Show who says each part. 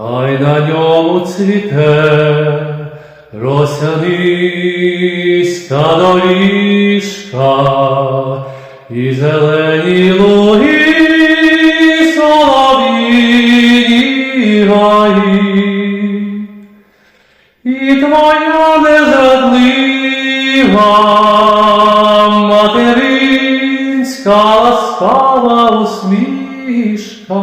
Speaker 1: хай на ньому цвіте росяниська доріжка і зелені луги солов'їні. І твоя незрадлива материнська ласкава усмішка,